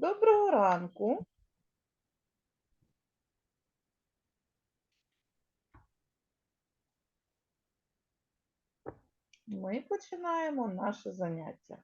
Доброго ранку. Ми починаємо наше заняття.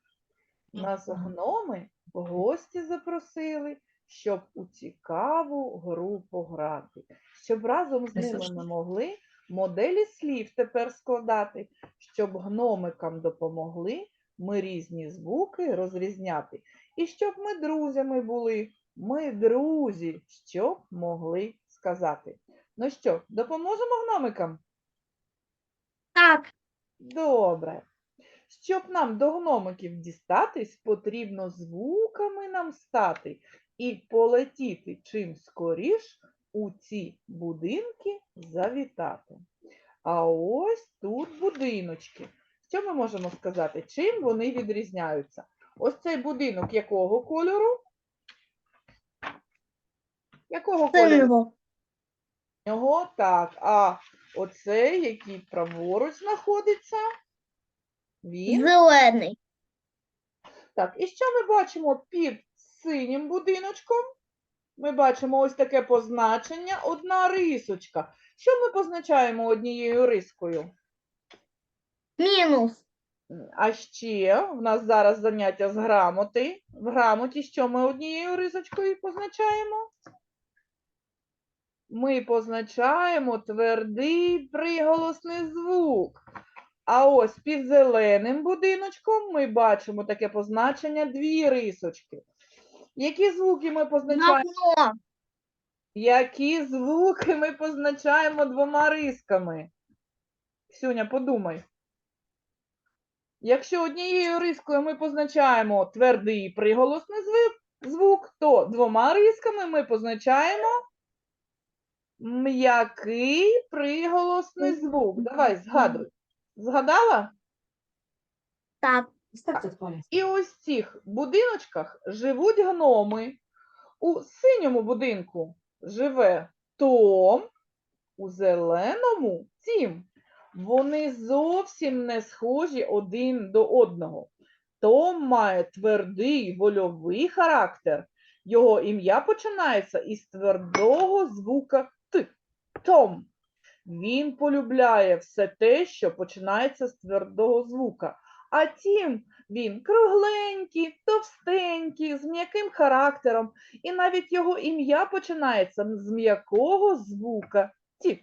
Нас гноми в гості запросили, щоб у цікаву гру пограти, щоб разом з ними ми могли моделі слів тепер складати, щоб гномикам допомогли ми різні звуки розрізняти. І щоб ми друзями були, ми друзі, щоб могли сказати. Ну що, допоможемо гномикам? Так, Добре. Щоб нам до гномиків дістатись, потрібно звуками нам стати і полетіти чим скоріш у ці будинки завітати. А ось тут будиночки. Що ми можемо сказати? Чим вони відрізняються? Ось цей будинок якого кольору? Якого кольору? Його так. А оцей, який праворуч знаходиться, він. Зелений. Так, і що ми бачимо під синім будиночком? Ми бачимо ось таке позначення, одна рисочка. Що ми позначаємо однією рискою? Мінус. А ще в нас зараз заняття з грамоти. В грамоті що ми однією рисочкою позначаємо? Ми позначаємо твердий приголосний звук. А ось під зеленим будиночком ми бачимо таке позначення дві рисочки. Які звуки ми позначаємо? Які звуки ми позначаємо двома рисками? Ксюня, подумай. Якщо однією рискою ми позначаємо твердий приголосний звук, то двома рисками ми позначаємо м'який приголосний звук. Давай, згадуй. Згадала? Так, полі. І ось в цих будиночках живуть гноми. У синьому будинку живе Том, у зеленому Тім. Вони зовсім не схожі один до одного. Том має твердий вольовий характер. Його ім'я починається із твердого звука Т. Том. Він полюбляє все те, що починається з твердого звука. А тім він кругленький, товстенький, з м'яким характером, і навіть його ім'я починається з м'якого звука ті.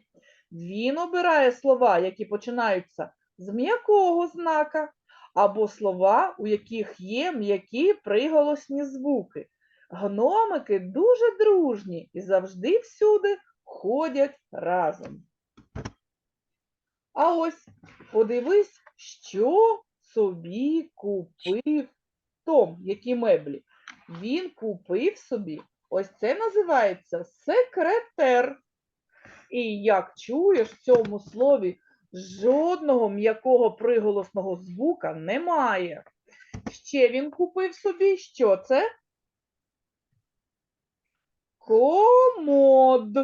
Він обирає слова, які починаються з м'якого знака, або слова, у яких є м'які приголосні звуки. Гномики дуже дружні і завжди всюди ходять разом. А ось подивись, що собі купив Том, які меблі. Він купив собі, ось це називається секретер. І як чуєш, в цьому слові жодного м'якого приголосного звука немає. Ще він купив собі, що це? Комод.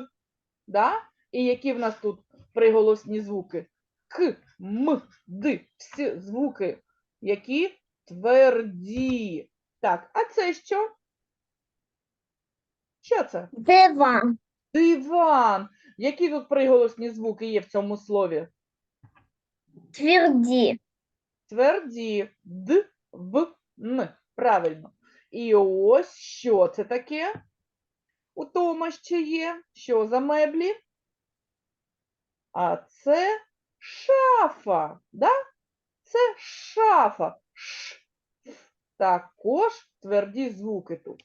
Да? І які в нас тут приголосні звуки? К, М, Д. Всі звуки, які тверді. Так, а це що? Що це? диван. Диван. Які тут приголосні звуки є в цьому слові? Тверді. Тверді. Д, В, Н. Правильно. І ось що це таке? У Тома ще є. Що за меблі? А це шафа. Да? Це шафа. Ш. Також тверді звуки тут.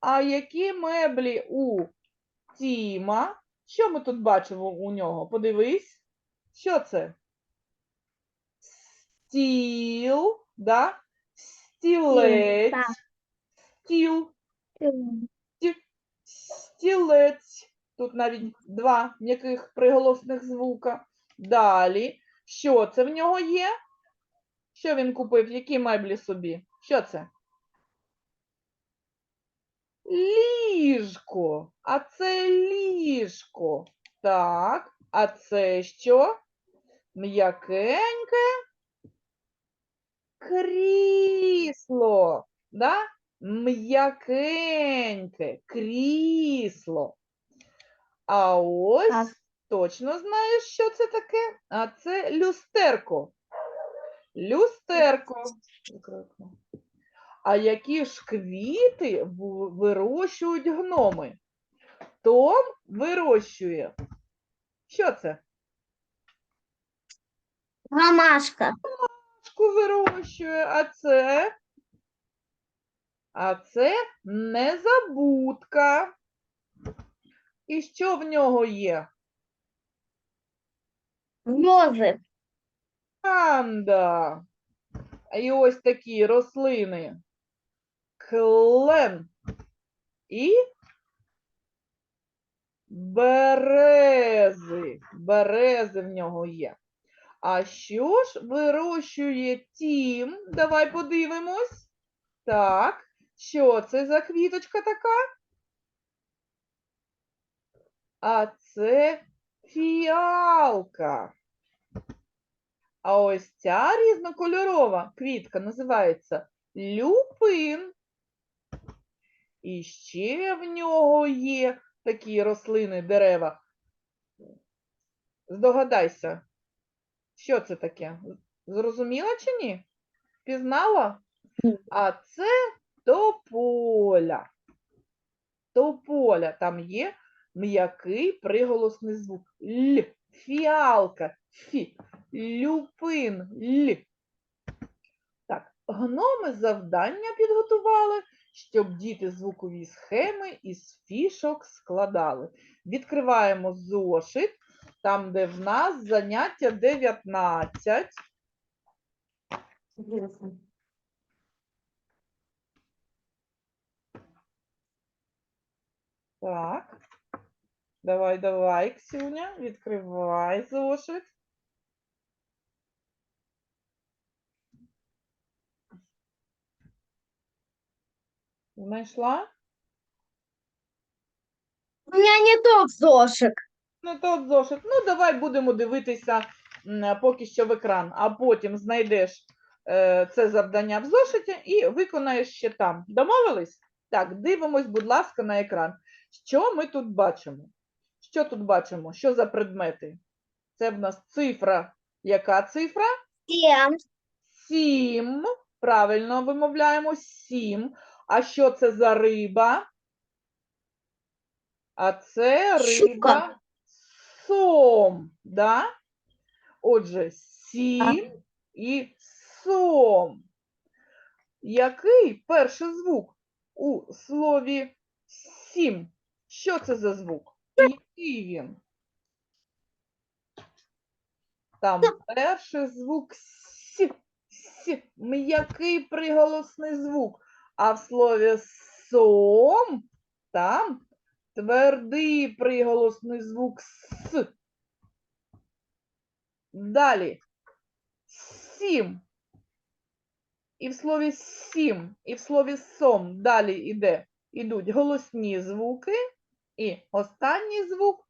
А які меблі у Тіма? Що ми тут бачимо у нього? Подивись. Що це? Стіл, да? Стілець, стіл, стілець. Тут навіть два м'яких приголосних звука. Далі. Що це в нього є? Що він купив? Які меблі собі? Що це? Ліжко. А це ліжко. Так. А це що? М'якеньке крісло. Да? м'якеньке крісло. А ось Так. точно знаєш, що це таке? А це люстерко. Люстерко. А які ж квіти вирощують гноми? Том вирощує. Що це? Ромашка. Ромашку вирощує, а це? А це незабудка. І що в нього є? Розы. Панда. І ось такі рослини. Клен. І берези. Берези в нього є. А що ж вирощує тім? Давай подивимось. Так, що це за квіточка така? А це фіалка. А ось ця різнокольорова квітка називається люпин. І ще в нього є такі рослини, дерева. Здогадайся, що це таке? Зрозуміла чи ні? Пізнала? А це тополя. Тополя. Там є м'який приголосний звук. Л. Фіалка. Фі. Люпин. Л. Так, гноми завдання підготували, щоб діти звукові схеми із фішок складали. Відкриваємо зошит, там, де в нас заняття 19. Так. Давай, давай, Ксюня, відкривай зошит. Знайшла? У меня не тот зошик. Ну, то зошит. Ну, давай будемо дивитися м, поки що в екран, а потім знайдеш е, це завдання в зошиті і виконаєш ще там. Домовились? Так, дивимось, будь ласка, на екран. Що ми тут бачимо? Що тут бачимо? Що за предмети? Це в нас цифра. Яка цифра? Семь. Сім. Правильно вимовляємо сім. А що це за риба? А це риба сом. Да? Отже, сім і сом. Який перший звук у слові сім? Що це за звук? Який він? Там перший звук с, с, м'який приголосний звук. А в слові сом там твердий приголосний звук с. Далі сім. І в слові сім, і в слові сом далі іде, ідуть голосні звуки, і останній звук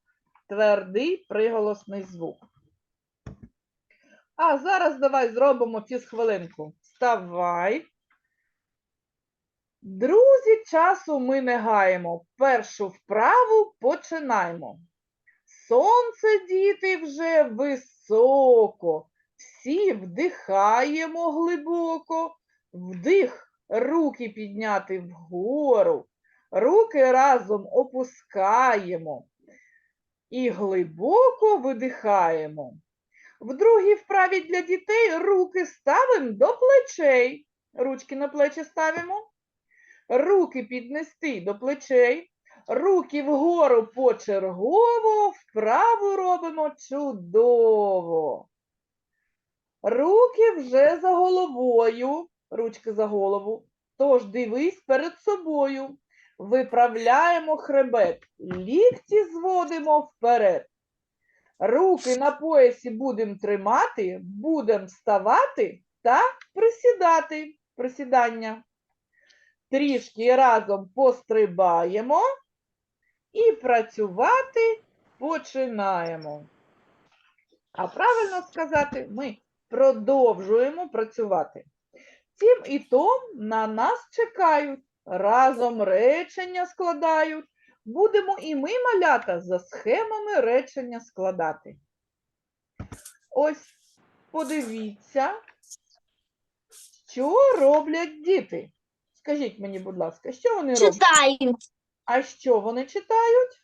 твердий приголосний звук. А зараз давай зробимо фізхвилинку. Вставай. Друзі, часу ми не гаємо. Першу вправу починаємо. Сонце, діти, вже високо. Всі вдихаємо глибоко. Вдих, руки підняти вгору. Руки разом опускаємо. І глибоко видихаємо. В другій вправі для дітей руки ставимо до плечей. Ручки на плечі ставимо. Руки піднести до плечей. Руки вгору почергово, вправу робимо чудово. Руки вже за головою, ручки за голову. Тож дивись перед собою. Виправляємо хребет. Лікті зводимо вперед. Руки на поясі будемо тримати, будемо вставати та присідати. Присідання. Трішки разом пострибаємо і працювати починаємо. А правильно сказати, ми продовжуємо працювати. Тім і Том на нас чекають. разом речення складають. Будемо і ми, малята, за схемами речення складати. Ось подивіться, що роблять діти. Скажіть мені, будь ласка, що вони роблять? Читаю А що вони читають?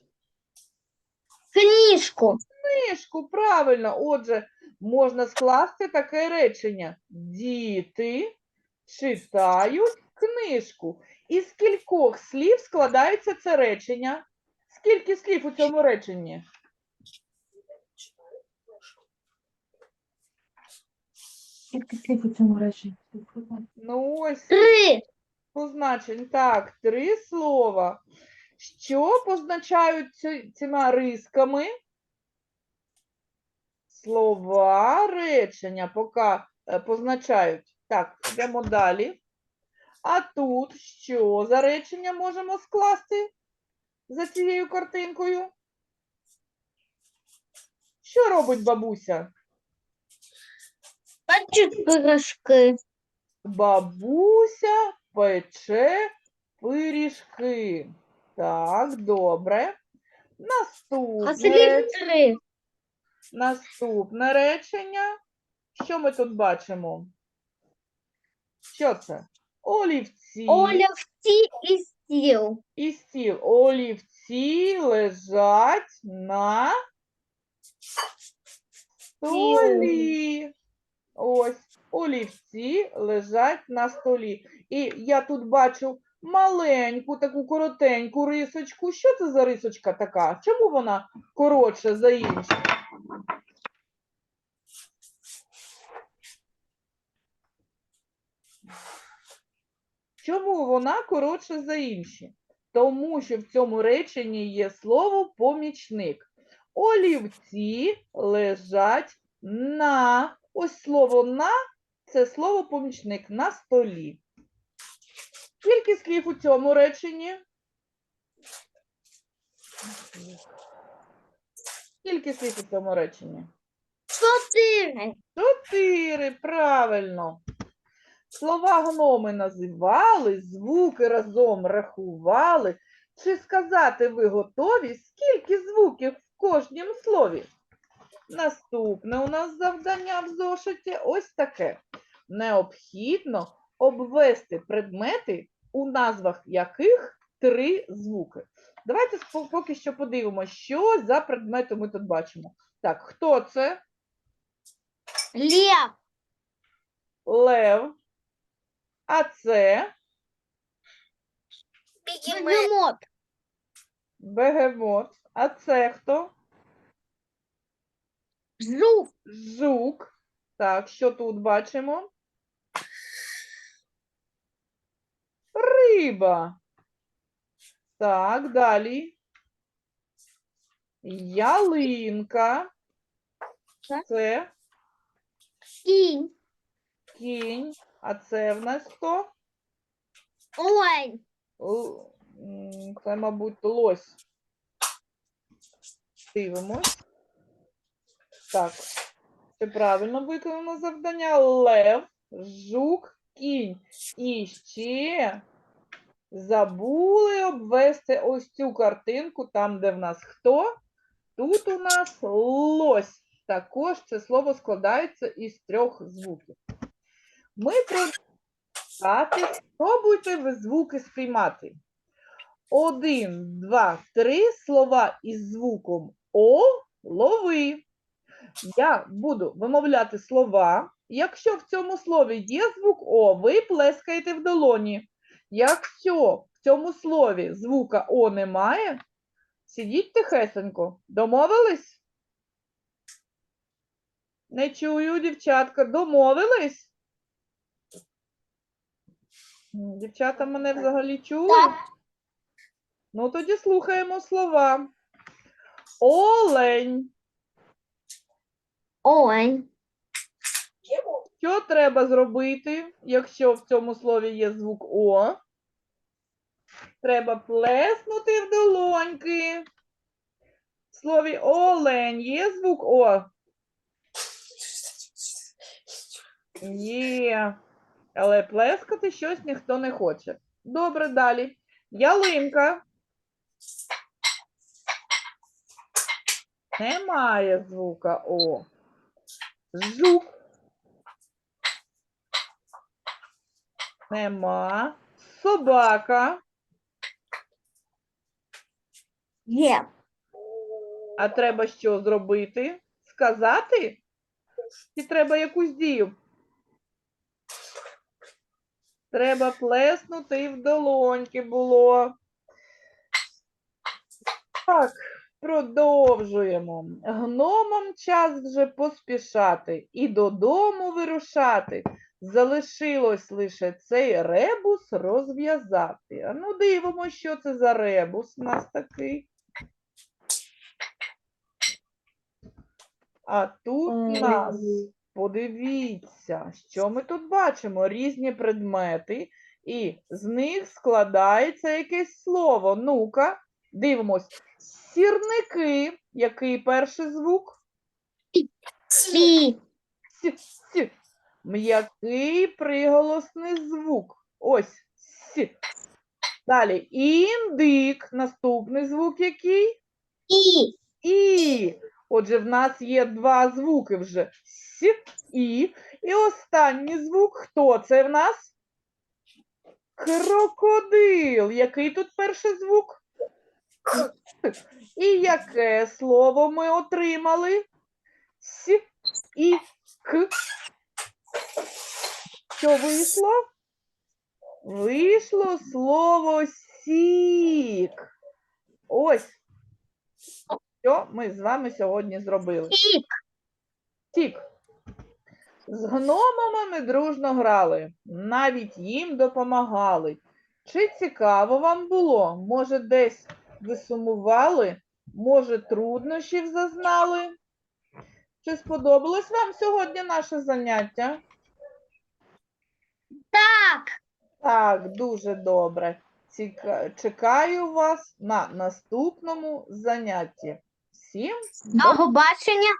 книжку. Книжку, правильно. Отже, можна скласти таке речення. Діти читають книжку. Із кількох слів складається це речення? Скільки слів у цьому реченні? Скільки слів у цьому реченні? Ну ось Три. Позначень. Так, три слова. Що позначають ці- цими рисками? Слова речення поки е, позначають. Так, йдемо далі. А тут що за речення можемо скласти за цією картинкою? Що робить бабуся? Бачу пирожки. Бабуся пече пиріжки. Так, добре. Наступне, слів наступне речення. Що ми тут бачимо? Що це? Олівці Олівці і стіл. і стіл. Олівці лежать на столі. Ось олівці лежать на столі. І я тут бачу маленьку таку коротеньку рисочку. Що це за рисочка така? Чому вона коротша за інші? Чому вона коротша за інші? Тому що в цьому реченні є слово помічник. Олівці лежать на. Ось слово на це слово помічник на столі. Скільки слів у цьому реченні? Скільки слів у цьому реченні? Чотири. Чотири, правильно. Слова гноми називали, звуки разом рахували. Чи сказати ви готові, скільки звуків в кожнім слові? Наступне у нас завдання в зошиті ось таке. Необхідно обвести предмети, у назвах яких три звуки. Давайте поки що подивимося, що за предмети ми тут бачимо. Так, хто це? Лев. Лев. А це Бегемот. бегемот. А це хто? Жук. Жук. Так, що тут бачимо? Риба. Так, далі. Ялинка. Це Кінь. кінь. А це в нас хто? Олень. Л- м, Це, мабуть, лось. Дивимось. Так. Це правильно виконано завдання. Лев, жук, кінь. І ще забули обвести ось цю картинку, там, де в нас хто. Тут у нас лось. Також це слово складається із трьох звуків. Ми продовжувати. Спробуйте ви звуки сприймати. Один, два, три слова із звуком О лови. Я буду вимовляти слова. Якщо в цьому слові є звук О, ви плескаєте в долоні. Якщо в цьому слові звука О немає, сидіть тихесенько. Домовились? Не чую, дівчатка. Домовились? Дівчата мене взагалі? Так. Ну, тоді слухаємо слова. Олень. Олень. Що треба зробити, якщо в цьому слові є звук О? Треба плеснути в долоньки. В слові олень є звук О? Є. Але плескати щось ніхто не хоче. Добре, далі. Ялинка. Немає звука О. Жук. Нема. Собака. Є. А треба що зробити? Сказати? Чи треба якусь дію? Треба плеснути в долоньки було. Так, продовжуємо. Гномам час вже поспішати і додому вирушати. Залишилось лише цей ребус розв'язати. А ну дивимося, що це за ребус у нас такий. А тут у нас, подивіться, що ми тут бачимо? Різні предмети, і з них складається якесь слово. Ну-ка, дивимось. Сірники. Який перший звук? Сі. С, с. М'який приголосний звук. Ось с. Далі індик. Наступний звук який? І. І. Отже, в нас є два звуки вже С, І. І останній звук. Хто це в нас? Крокодил. Який тут перший звук? К. І яке слово ми отримали? С, І, К. Що вийшло? Вийшло слово сік. Ось що ми з вами сьогодні зробили. Сік. Тік. З гномами ми дружно грали, навіть їм допомагали. Чи цікаво вам було? Може, десь ви сумували, може, труднощів зазнали? Чи сподобалось вам сьогодні наше заняття? Так. Так, дуже добре. Ціка... Чекаю вас на наступному занятті. Всім До побачення.